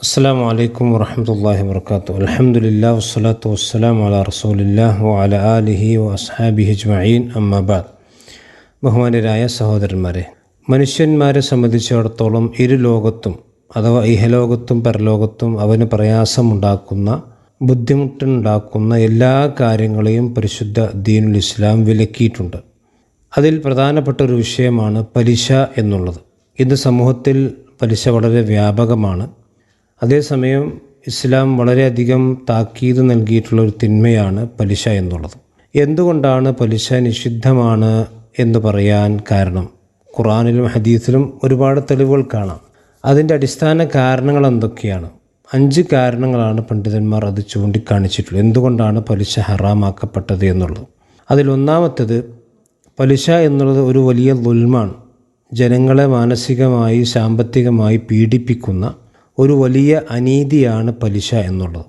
അസ്സാം വലൈക്കും വറഹമത്തല്ലാഹി വർക്കാത്തു അലഹമുല്ലാ വസ്സലാത്തു വസ്സലാം അല റസൂലില്ലാ വഅല ആലിഹി വ അസ്ഹാബിഹി അജ്മഈൻ അമ്മബാദ് ബഹുമാനരായ സഹോദരന്മാരെ മനുഷ്യന്മാരെ സംബന്ധിച്ചിടത്തോളം ഇരു ലോകത്തും അഥവാ ഇഹലോകത്തും പരലോകത്തും അവന് പ്രയാസമുണ്ടാക്കുന്ന ബുദ്ധിമുട്ടുണ്ടാക്കുന്ന എല്ലാ കാര്യങ്ങളെയും പരിശുദ്ധ ദീനുൽ ഇസ്ലാം വിലക്കിയിട്ടുണ്ട്. അതിൽ പ്രധാനപ്പെട്ട ഒരു വിഷയമാണ് പലിശ എന്നുള്ളത്. ഇന്ന് സമൂഹത്തിൽ പലിശ വളരെ വ്യാപകമാണ്. അതേസമയം ഇസ്ലാം വളരെയധികം താക്കീത് നൽകിയിട്ടുള്ള ഒരു തിന്മയാണ് പലിശ എന്നുള്ളത്. എന്തുകൊണ്ടാണ് പലിശ നിഷിദ്ധമാണ് എന്ന് പറയാൻ കാരണം? ഖുറാനിലും ഹദീസിലും ഒരുപാട് തെളിവുകൾ കാണാം. അതിന്റെ അടിസ്ഥാന കാരണങ്ങൾ എന്തൊക്കെയാണ്? അഞ്ച് കാരണങ്ങളാണ് പണ്ഡിതന്മാർ അത് ചൂണ്ടിക്കാണിച്ചിട്ടുള്ളത്. എന്തുകൊണ്ടാണ് പലിശ ഹറാമാക്കപ്പെട്ടത് എന്നുള്ളത്? അതിലൊന്നാമത്തേത് പലിശ എന്നുള്ളത് ഒരു വലിയ ദുൽമാണ്. ജനങ്ങളെ മാനസികമായി സാമ്പത്തികമായി പീഡിപ്പിക്കുന്ന ഒരു വലിയ അനീതിയാണ് പലിശ എന്നുള്ളത്.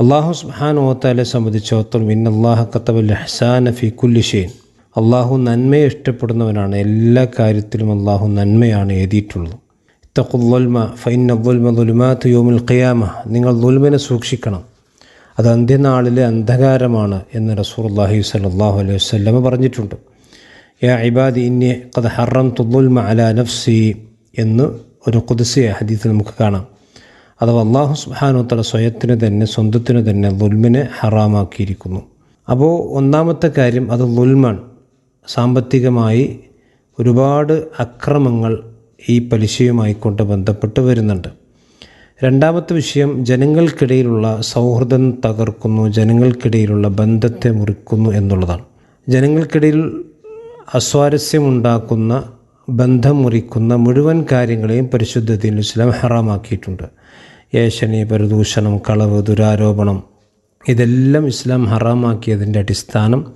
അള്ളാഹു സുഹാൻ ഓത്താലെ സംബന്ധിച്ചിടത്തോളം ഇന്നല്ലാഹ കത്തബൽ ഹസാൻ ഫി കുല്ലിഷേൻ അള്ളാഹു നന്മയെ ഇഷ്ടപ്പെടുന്നവനാണ്. എല്ലാ കാര്യത്തിലും അള്ളാഹു നന്മയാണ് എഴുതിയിട്ടുള്ളത്. ഇത്തഖുൽമ ഫൈനുൽമ ദുൽമാത്ത് യോമുൽ ഖിയാമ. നിങ്ങൾ ദുൽമിനെ സൂക്ഷിക്കണം. അത് അന്ത്യനാളിലെ അന്ധകാരമാണ് എന്ന് റസൂർ അള്ളാഹി സല്ലാഹു അലൈഹി വസ്ലമ പറഞ്ഞിട്ടുണ്ട്. യാ ഇബാദി ഇന്നി കത് ഹറം തുൽമ അല നഫ്സി എന്ന് ഒരു കുതിസിയ ഹദീത്തിൽ നമുക്ക് കാണാം. അഥവാ അള്ളാഹു സുബാനോത്തല സ്വയത്തിന് തന്നെ സ്വന്തത്തിന് തന്നെ ലുൽമിനെ ഹറാമാക്കിയിരിക്കുന്നു. അപ്പോൾ ഒന്നാമത്തെ കാര്യം അത് ലുൽമാണ് സാമ്പത്തികമായി ഒരുപാട് അക്രമങ്ങൾ ഈ പലിശയുമായി കൊണ്ട് ബന്ധപ്പെട്ട് വരുന്നുണ്ട്. രണ്ടാമത്തെ വിഷയം ജനങ്ങൾക്കിടയിലുള്ള സൗഹൃദം തകർക്കുന്നു ജനങ്ങൾക്കിടയിലുള്ള ബന്ധത്തെ മുറിക്കുന്നു എന്നുള്ളതാണ്. ജനങ്ങൾക്കിടയിൽ അസ്വാരസ്യമുണ്ടാക്കുന്ന ബന്ധം മുറിക്കുന്ന മുഴുവൻ കാര്യങ്ങളെയും പരിശുദ്ധ ദീൻ ഇസ്ലാം ഹറാമാക്കിയിട്ടുണ്ട്. ഏഷണി പരദൂഷണം കളവ് ദുരാരോപണം ഇതെല്ലാം ഇസ്ലാം ഹറാമാക്കിയതിന്റെ അടിസ്ഥാനം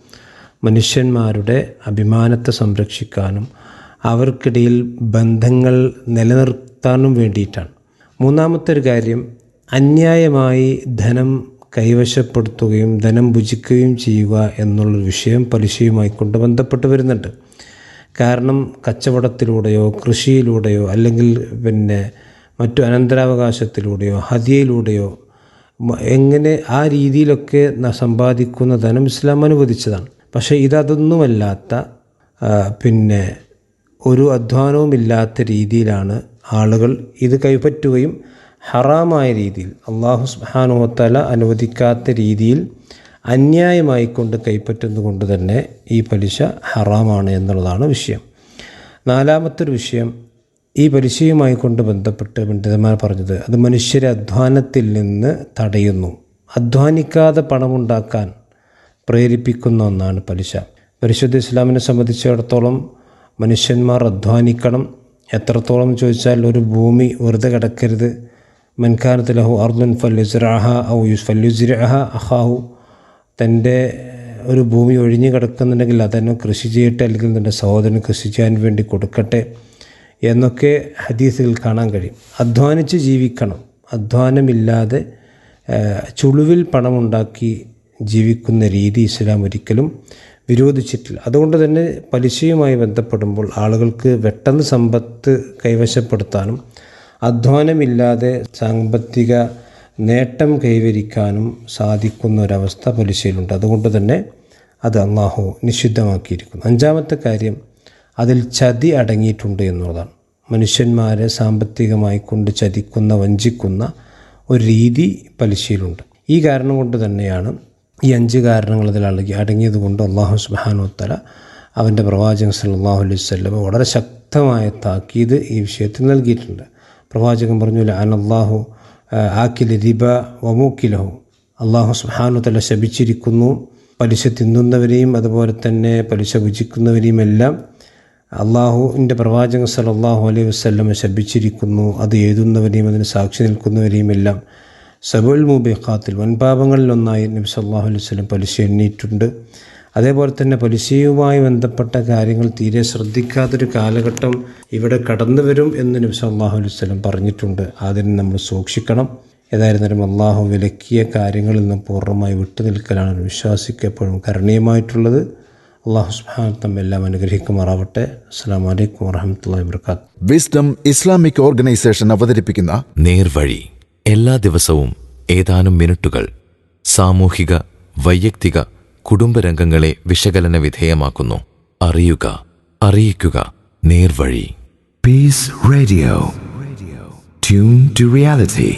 മനുഷ്യന്മാരുടെ അഭിമാനത്തെ സംരക്ഷിക്കാനും അവർക്കിടയിൽ ബന്ധങ്ങൾ നിലനിർത്താനും വേണ്ടിയിട്ടാണ്. മൂന്നാമത്തെ ഒരു കാര്യം അന്യായമായി ധനം കൈവശപ്പെടുത്തുകയും ധനം ഭുജിക്കുകയും ചെയ്യുക എന്നുള്ളൊരു വിഷയം പലിശയുമായി കൊണ്ട് ബന്ധപ്പെട്ട് വരുന്നുണ്ട്. കാരണം കച്ചവടത്തിലൂടെയോ കൃഷിയിലൂടെയോ അല്ലെങ്കിൽ പിന്നെ മറ്റു അനന്തരാവകാശത്തിലൂടെയോ ഹതിയയിലൂടെയോ എങ്ങനെ ആ രീതിയിലൊക്കെ സമ്പാദിക്കുന്ന ധനം ഇസ്ലാം അനുവദിച്ചതാണ്. പക്ഷേ ഇതൊന്നുമല്ലാത്ത പിന്നെ ഒരു അധ്വാനവുമില്ലാത്ത രീതിയിലാണ് ആളുകൾ ഇത് കൈപ്പറ്റുകയും ഹറാമായ രീതിയിൽ അള്ളാഹു സുബാനുവത്തല അനുവദിക്കാത്ത രീതിയിൽ അന്യായമായി കൊണ്ട് കൈപ്പറ്റുന്നത് കൊണ്ട് തന്നെ ഈ പലിശ ഹറാമാണ് എന്നുള്ളതാണ് വിഷയം. നാലാമത്തൊരു വിഷയം ഈ പലിശയുമായി കൊണ്ട് ബന്ധപ്പെട്ട് പണ്ഡിതന്മാർ പറഞ്ഞത് അത് മനുഷ്യരെ അധ്വാനത്തിൽ നിന്ന് തടയുന്നു. അധ്വാനിക്കാതെ പണമുണ്ടാക്കാൻ പ്രേരിപ്പിക്കുന്ന ഒന്നാണ് പലിശ. പരിശുദ്ധ ഇസ്ലാമിനെ സംബന്ധിച്ചിടത്തോളം മനുഷ്യന്മാർ അധ്വാനിക്കണം. എത്രത്തോളം ചോദിച്ചാൽ ഒരു ഭൂമി വെറുതെ കിടക്കരുത്. മൻഖാനത്ത് ലഹു അർദുൻ ഫല്ലുസ്രാഹ ഔ യുസ് ഫല്ലുസ്രഹ അഹാഹു. തന്റെ ഒരു ഭൂമി ഒഴിഞ്ഞു കിടക്കുന്നുണ്ടെങ്കിൽ അതന്നെ കൃഷി ചെയ്യട്ടെ അല്ലെങ്കിൽ തന്റെ സഹോദരന് കൃഷി ചെയ്യാൻ വേണ്ടി കൊടുക്കട്ടെ. എന്നൊക്കെ ഹദീസുകൾ കാണാൻ കഴിയും. അധ്വാനിച്ച് ജീവിക്കണം. അധ്വാനമില്ലാതെ ചുളുവിൽ പണമുണ്ടാക്കി ജീവിക്കുന്ന രീതി ഇസ്ലാം ഒരിക്കലും വിരോധിച്ചിട്ടില്ല. അതുകൊണ്ട് തന്നെ പലിശയുമായി ബന്ധപ്പെടുമ്പോൾ ആളുകൾക്ക് പെട്ടെന്ന് സമ്പത്ത് കൈവശപ്പെടുത്താനും അധ്വാനമില്ലാതെ സാമ്പത്തിക നേട്ടം കൈവരിക്കാനും സാധിക്കുന്ന ഒരവസ്ഥ പലിശയിലുണ്ട്. അതുകൊണ്ട് തന്നെ അത് അള്ളാഹു നിഷിദ്ധമാക്കിയിരിക്കുന്നു. അഞ്ചാമത്തെ കാര്യം അതിൽ ചതി അടങ്ങിയിട്ടുണ്ട് എന്നുള്ളതാണ്. മനുഷ്യന്മാരെ സാമ്പത്തികമായി കൊണ്ട് ചതിക്കുന്ന വഞ്ചിക്കുന്ന ഒരു രീതി പലിശയിലുണ്ട്. ഈ കാരണം കൊണ്ട് തന്നെയാണ് ഈ അഞ്ച് കാരണങ്ങൾ അതിൽ അടങ്ങി അടങ്ങിയത് കൊണ്ട് അള്ളാഹു സുബാനുത്തല അവന്റെ പ്രവാചകൻ സല്ലാഹു അലൈഹി സ്വല്ലം വളരെ ശക്തമായ താക്കീത് ഈ വിഷയത്തിൽ നൽകിയിട്ടുണ്ട്. പ്രവാചകൻ പറഞ്ഞു അൻ അള്ളാഹു ആക്കിൽ റിബ വമൂക്കിലഹു അള്ളാഹു സുബാനുത്തല ശപിച്ചിരിക്കുന്നു പലിശ തിന്നുന്നവരെയും അതുപോലെ തന്നെ പലിശ ഭുജിക്കുന്നവരെയും എല്ലാം അള്ളാഹുവിന്റെ പ്രവാചകൻ സല്ലാഹു അലൈഹി വസ്ല്ലമ ശപിച്ചിരിക്കുന്നു. അത് എഴുതുന്നവരെയും അതിന് സാക്ഷി നിൽക്കുന്നവരെയും എല്ലാം സബുൽ മുബിഖാത്തിൽ വൻപാപങ്ങളിലൊന്നായി നബി സല്ലാഹു അലൈഹി വസ്ലം പലിശ എണ്ണിയിട്ടുണ്ട്. അതേപോലെ തന്നെ പലിശയുമായി ബന്ധപ്പെട്ട കാര്യങ്ങൾ തീരെ ശ്രദ്ധിക്കാത്തൊരു കാലഘട്ടം ഇവിടെ കടന്നു വരും എന്ന് നബി സല്ലാഹു അലൈഹി വസ്ലം പറഞ്ഞിട്ടുണ്ട്. അതിനെ നമ്മൾ സൂക്ഷിക്കണം. ഏതായിരുന്നാലും അള്ളാഹു വിലക്കിയ കാര്യങ്ങളിൽ നിന്ന് പൂർണമായി വിട്ടുനിൽക്കലാണ് ഒരു വിശ്വാസിക്ക് എപ്പോഴും കരണീയമായിട്ടുള്ളത്. അള്ളാഹു സുബ്ഹാനഹു തമ്മെല്ലാം അനുഗ്രഹിക്കുമാറാവട്ടെ അസ്സാം വലൈക്കും വറഹമുല്ലാ വർക്കാത്ത് വിസ്ഡം ഇസ്ലാമിക് ഓർഗനൈസേഷൻ അവതരിപ്പിക്കുന്ന നേർവഴി. എല്ലാ ദിവസവും ഏതാനും മിനിറ്റുകൾ സാമൂഹിക വൈയക്തിക കുടുംബരംഗങ്ങളെ വിശകലന വിധേയമാക്കുന്നു. അറിയുക അറിയിക്കുക നേർവഴി. Peace Radio tune to reality.